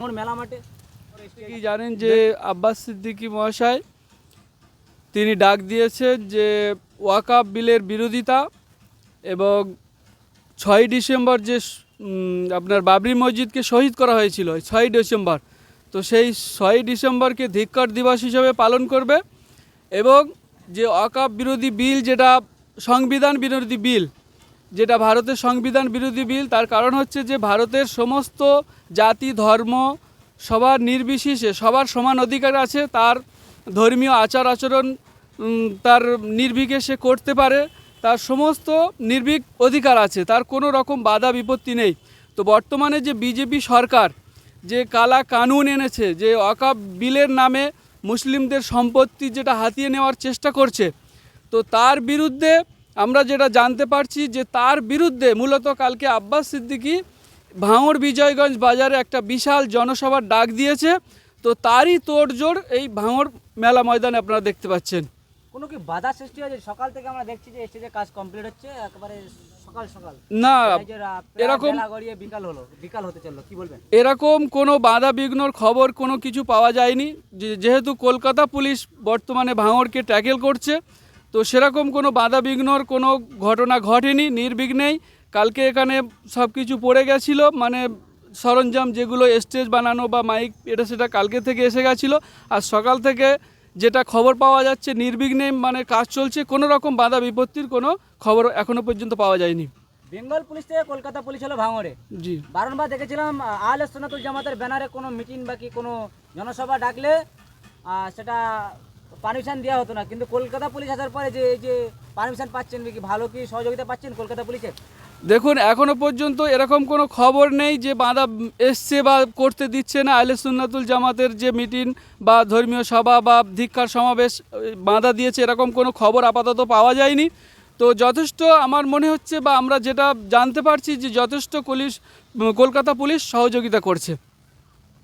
মেলা মাঠে। কি জানেন যে আব্বাস সিদ্দিকী মহাশয়, তিনি ডাক দিয়েছেন যে ওয়াকাব বিলের বিরোধিতা এবং ছয় ডিসেম্বর যে আপনার বাবরি মসজিদকে শহীদ করা হয়েছিল ছয় ডিসেম্বর। তো সেই ছয় ডিসেম্বরকে ধিক্কার দিবস হিসেবে পালন করবে এবং যে ওয়াকাব বিরোধী বিল যেটা সংবিধান বিরোধী বিল যেটা ভারতের সংবিধান বিরোধী বিল, তার কারণ হচ্ছে যে ভারতের সমস্ত জাতি, ধর্ম, সবার নির্বিশেষে সবার সমান অধিকার আছে, তার ধর্মীয় আচার আচরণ তার নির্ভীকে সে করতে পারে, তার সমস্ত নির্ভীক অধিকার আছে, তার কোনো রকম বাধা বিপত্তি নেই। তো বর্তমানে যে বিজেপি সরকার যে কালা কানুন এনেছে, যে অকাব বিলের নামে মুসলিমদের সম্পত্তি যেটা হাতিয়ে নেওয়ার চেষ্টা করছে, তো তার বিরুদ্ধে আমরা যেটা জানতে পারছি যে তার বিরুদ্ধে মূলত কালকে আব্বাস সিদ্দিকী ভাঙড় বিজয়গঞ্জ বাজারে একটা বিশাল জনসভার ডাক দিয়েছে। তো তারই তোড়জোড় এই ভাঙড় মেলা ময়দানে আপনারা দেখতে পাচ্ছেন। কোনো কি বাধা সৃষ্টি হয়েছে? সকাল থেকে আমরা দেখছি যে স্টেজে কাজ কমপ্লিট হচ্ছে একেবারে সকাল সকাল। না এরকম বিকাল হলো বিকাল হতে চলল কি বলবেন? এরকম কোনো বাধা বিঘ্নর খবর কোনো কিছু পাওয়া যায়নি। যেহেতু কলকাতা পুলিশ বর্তমানে ভাঙড়কে ট্যাকেল করছে তো সেরকম কোনো বাধা বিঘ্নর কোনো ঘটনা ঘটেনি নির্বিঘ্নেই। কালকে এখানে সব কিছু পড়ে গেছিল মানে সরঞ্জাম যেগুলো স্টেজ বানানো বা মাইক এটা সেটা কালকে থেকে এসে গেছিল। আর সকাল থেকে যেটা খবর পাওয়া যাচ্ছে নির্বিঘ্নে মানে কাজ চলছে কোনো রকম বাধা বিপত্তির কোনো খবর এখনও পর্যন্ত পাওয়া যায়নি। বেঙ্গল পুলিশ থেকে কলকাতা পুলিশ হলো ভাঙড়ে। জি। বারংবার দেখেছিলাম আল সোনাতুল জামাতের ব্যানারে কোনো মিটিং বা কি কোনো জনসভা ডাকলে সেটা পারমিশন দেওয়া হতো না। কিন্তু কলকাতা পুলিশ আসার পরে যে যে পারমিশন পাচ্ছেন কি ভালো কি সহযোগিতা পাচ্ছেন কলকাতা পুলিশের? দেখুন, এখনও পর্যন্ত এরকম কোনো খবর নেই যে বাঁধা এসছে বা করতে দিচ্ছে না। আহলে সুন্নাতুল জামাতের যে মিটিং বা ধর্মীয় সভা বা ধিক্ষার সমাবেশ, বাঁধা দিয়েছে, এরকম কোনো খবর আপাতত পাওয়া যায়নি। তো যথেষ্ট আমার মনে হচ্ছে বা আমরা যেটা জানতে পারছি যে যথেষ্ট পুলিশ কলকাতা পুলিশ সহযোগিতা করছে।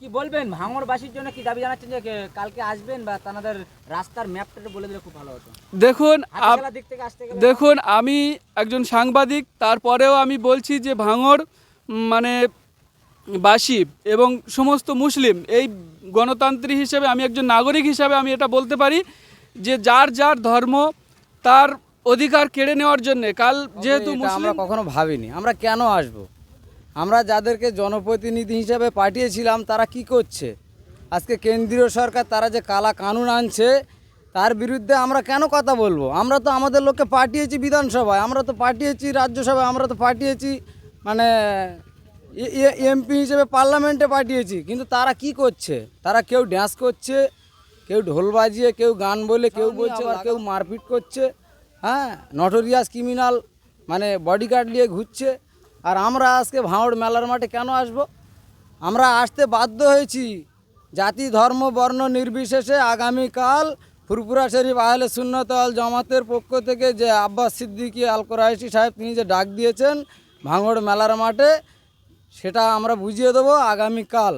কি বলবেন? ভাঙড়বাসীর জন্য কি দাবি জানাচ্ছেন যে কালকে আসবেন বা তাদের রাস্তার ম্যাপটা বলে দিলে খুব ভালো হতো? দেখুন দেখুন আমি একজন সাংবাদিক তারপরেও আমি বলছি যে ভাঙর মানে বাসী এবং সমস্ত মুসলিম এই গণতান্ত্রিক হিসেবে আমি একজন নাগরিক হিসাবে আমি এটা বলতে পারি যে যার যার ধর্ম তার অধিকার কেড়ে নেওয়ার জন্য কাল যেহেতু আমরা মুসলিম কখনো ভাবিনি। আমরা কেন আসব? আমরা যাদেরকে জনপ্রতিনিধি হিসাবে পাঠিয়েছিলাম তারা কি করছে? আজকে কেন্দ্রীয় সরকার তারা যে কালা কানুন আনছে তার বিরুদ্ধে আমরা কেন কথা বলব? আমরা তো আমাদের লোককে পাঠিয়েছি বিধানসভায় আমরা তো পাঠিয়েছি রাজ্যসভায় আমরা তো পাঠিয়েছি মানে এমপি হিসেবে পার্লামেন্টে পাঠিয়েছি কিন্তু তারা কি করছে? তারা কেউ ড্যান্স করছে কেউ ঢোল বাজিয়ে কেউ গান বলে কেউ বলছে আবার কেউ মারপিট করছে হ্যাঁ? নটোরিয়াস ক্রিমিনাল মানে বডিগার্ড নিয়ে ঘুরছে আর আমরা আজকে ভাঁড় মেলার মাঠে কেন আসব? আমরা আসতে বাধ্য হয়েছি জাতি, ধর্ম, বর্ণ নির্বিশেষে আগামীকাল ফুরপুরা শরীফ আহলে সুন্নত আল জামাতের পক্ষ থেকে যে আব্বাস সিদ্দিকী আল কোরআশি সাহেব তিনি যে ডাক দিয়েছেন ভাঙড় মেলার মাঠে, সেটা আমরা বুঝিয়ে দেবো আগামীকাল।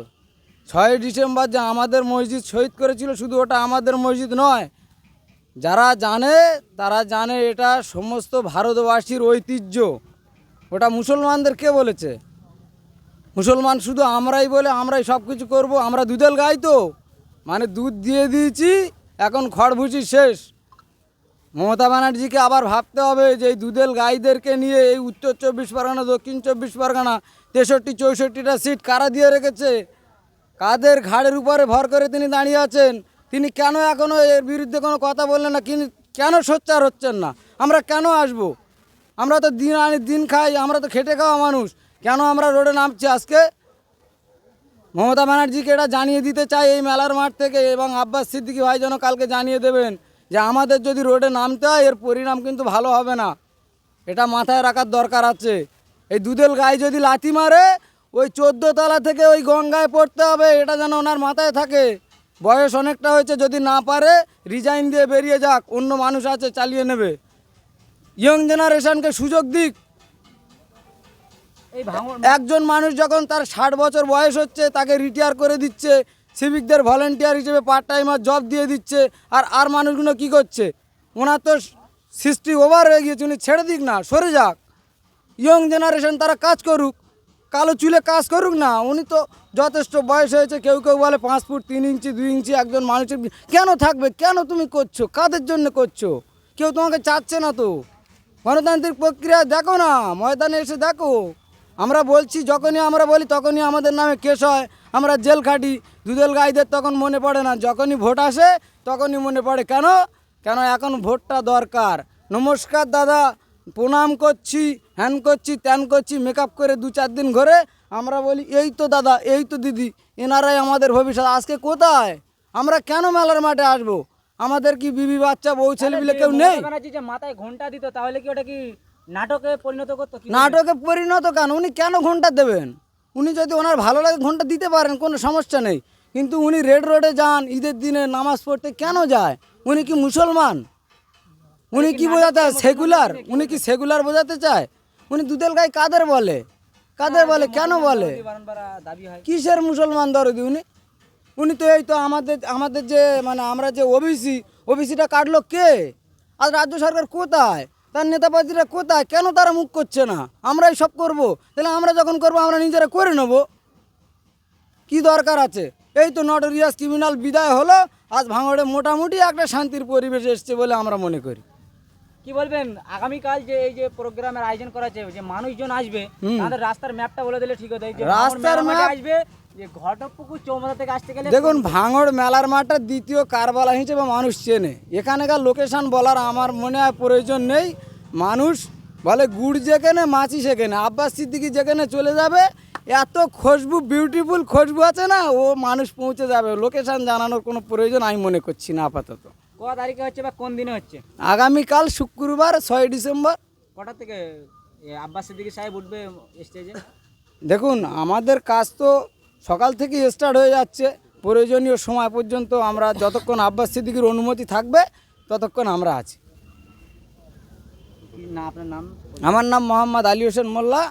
ছয় ডিসেম্বর যে আমাদের মসজিদ শহীদ করেছিল, শুধু ওটা আমাদের মসজিদ নয়, যারা জানে তারা জানে এটা সমস্ত ভারতবাসীর ঐতিহ্য। ওটা মুসলমানদের কে বলেছে? মুসলমান শুধু আমরাই বলে, আমরাই সব কিছু করব, আমরা দুধেল গাই তো। মানে দুধ দিয়ে দিয়েছি, এখন খড়ভুচি শেষ। মমতা ব্যানার্জিকে আবার ভাবতে হবে যে এই দুধেল গাইদেরকে নিয়ে এই উত্তর চব্বিশ পরগনা, দক্ষিণ চব্বিশ পরগনা, তেষট্টি, চৌষট্টিটা সিট কারা দিয়ে রেখেছে? কাদের ঘাড়ের উপরে ভর করে তিনি দাঁড়িয়ে আছেন? তিনি কেন এখনও এর বিরুদ্ধে কোনো কথা বললেন না? কিন্তু কেন সোচ্চার হচ্ছেন না? আমরা কেন আসব? আমরা তো দিন আনি দিন খাই, আমরা তো খেটে খাওয়া মানুষ। কেন আমরা রোডে নামছি আজকে? মমতা ব্যানার্জিকে এটা জানিয়ে দিতে চাই এই মেলার মাঠ থেকে, এবং আব্বাস সিদ্দিকী ভাই যেন কালকে জানিয়ে দেবেন যে আমাদের যদি রোডে নামতে হয়, এর পরিণাম কিন্তু ভালো হবে না। এটা মাথায় রাখার দরকার আছে। এই দুধেল গায়ে যদি লাথি মারে, ওই তলা থেকে ওই গঙ্গায় পড়তে হবে, এটা যেন ওনার মাথায় থাকে। বয়স অনেকটা হয়েছে, যদি না পারে রিজাইন দিয়ে বেরিয়ে যাক, অন্য মানুষ আছে, চালিয়ে নেবে। ইয়ং জেনারেশনকে সুযোগ দিক। একজন মানুষ যখন তার ষাট বছর বয়স হচ্ছে তাকে রিটায়ার করে দিচ্ছে সিভিকদের ভলেন্টিয়ার হিসেবে পার্ট টাইমার জব দিয়ে দিচ্ছে আর আর মানুষগুলো কি করছে? ওনার তো সিক্সটি ওভার হয়ে গিয়েছে উনি ছেড়ে দিক না সরে যাক। ইয়ং জেনারেশন তারা কাজ করুক কালো চুলে কাজ করুক না উনি তো যথেষ্ট বয়স হয়েছে কেউ কেউ বলে পাঁচ ফুট তিন ইঞ্চি দুই ইঞ্চি একজন মানুষের কেন থাকবে? কেন তুমি করছ? কাদের জন্য করছ? কেউ তোমাকে চাচ্ছে না তো? গণতান্ত্রিক প্রক্রিয়া দেখো না, ময়দানে এসে দেখো। আমরা বলছি, যখনই আমরা বলি, তখনই আমাদের নামে কেস হয়। আমরা জেল খাটি দুদল গাইদের তখন মনে পড়ে না। যখনই ভোট আসে, তখনই মনে পড়ে। কেন? কেন এখন ভোটটা দরকার? নমস্কার দাদা, প্রণাম করছি, হ্যান করছি, ত্যান করছি মেকআপ করে দু চার দিন ঘরে। আমরা বলি, এই তো দাদা, এই তো দিদি, এনারাই আমাদের ভবিষ্যৎ। আজকে কোথায়? আমরা কেন মেলার মাঠে আসব? আমাদের কি বিবি বাচ্চা বউ ছেলেপিলে কেউ নেই? যে মাথায় ঘণ্টা দিত তাহলে কি ওটা কি নাটকে পরিণত করতো? নাটকে পরিণত কেন? উনি কেন ঘণ্টা দেবেন? উনি যদি ওনার ভালো লাগে ঘণ্টা দিতে পারেন কোনো সমস্যা নেই। কিন্তু উনি রেড রোডে যান ঈদের দিনে নামাজ পড়তে কেন যায়? উনি কি মুসলমান? উনি কি বোঝাতে সেকুলার? উনি কি সেকুলার বোঝাতে চায়? উনি দুধেল গায়ে কাদের বলে? কাদের বলে? কেন বলে? কিসের মুসলমান দরদি উনি? উনি তো এই তো আমাদের আমাদের যে মানে আমরা যে ওবিসি ওবিসিটা কাটলো কে? আর রাজ্য সরকার কোথায়? তার নেতাপাতিরা কোথায়? কেন তারা মুখ করছে না? আমরাই সব করব। তাহলে আমরা যখন করব আমরা নিজেরা করে নেব। কি দরকার আছে? এই তো নটোরিয়াস ক্রিমিনাল বিদায় হলো আজ ভাঙড়ে মোটামুটি একটা শান্তির পরিবেশ এসছে বলে আমরা মনে করি। কি বলবেন? আগামীকাল যে এই যে প্রোগ্রামের আয়োজন করা যে মানুষজন আসবে। তাদের রাস্তার ম্যাপটা বলে দিলে ঠিক হতো। রাস্তার map- আসবে দেখুন ভাঙড় মেলার মাঠটা দ্বিতীয় কারবালা হিসেবে মানুষ চেনে। এখানকার লোকেশন বলার আমার মনে হয় প্রয়োজন নেই। মানুষ বলে গুড় যেখানে মাছি সেখানে। আব্বাস সিদ্দিকি যেখানে চলে যাবে এত খুশবু বিউটিফুল খুশবু আছে না ও মানুষ পৌঁছে যাবে। লোকেশন জানানোর কোনো প্রয়োজন আমি মনে করছি না আপাতত। ক তারিখে হচ্ছে বা কোন দিনে হচ্ছে? আগামীকাল শুক্রবার ছয় ডিসেম্বর। কটা থেকে আব্বাস সিদ্দিকী সাহেব উঠবে স্টেজে দেখুন আমাদের কাজ তো সকাল থেকে স্টার্ট হয়ে যাচ্ছে। প্রয়োজনীয় সময় পর্যন্ত আমরা যতক্ষণ আব্বাস সিদ্দিকির অনুমতি থাকবে ততক্ষণ আমরা আছি। আপনার নাম? আমার নাম মোহাম্মদ আলী হোসেন মোল্লা।